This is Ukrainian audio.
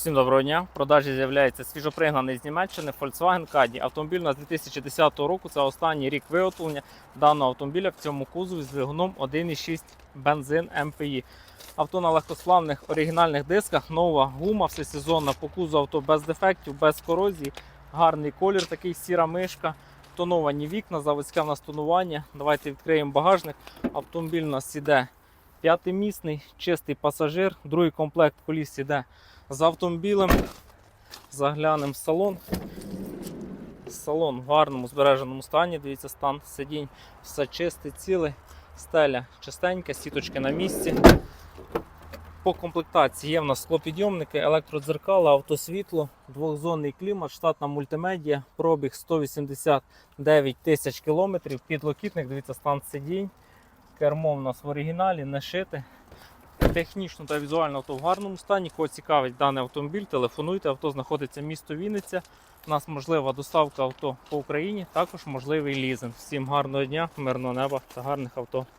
Всім доброго дня. В продажі з'являється свіжопригнаний з Німеччини Volkswagen Caddy. Автомобіль на 2010 року. Це останній рік виготовлення даного автомобіля в цьому кузові з двигуном 1,6 бензин МПІ. Авто на легкосплавних оригінальних дисках, нова гума, всесезонна по кузову авто без дефектів, без корозії. Гарний колір, такий сіра мишка. Тоновані вікна, заводське в нас тонування. Давайте відкриємо багажник. Автомобіль у нас іде п'ятимісний, чистий пасажир. Другий комплект коліс іде з автомобілем. Заглянемо в салон. Салон в гарному збереженому стані. Дивіться, стан сидінь, все чисте, ціле, стеля чистенька, сіточки на місці. По комплектації є в нас склопідйомники, електродзеркала, автосвітло, двохзонний клімат, штатна мультимедіа, пробіг 189 тисяч кілометрів, підлокітник, дивіться, стан сидінь. Кермо в нас в оригіналі, не шите. Технічно та візуально авто в гарному стані. Кого цікавить даний автомобіль, телефонуйте. Авто знаходиться місто Вінниця. У нас можлива доставка авто по Україні, також можливий лізинг. Всім гарного дня, мирного неба та гарних авто.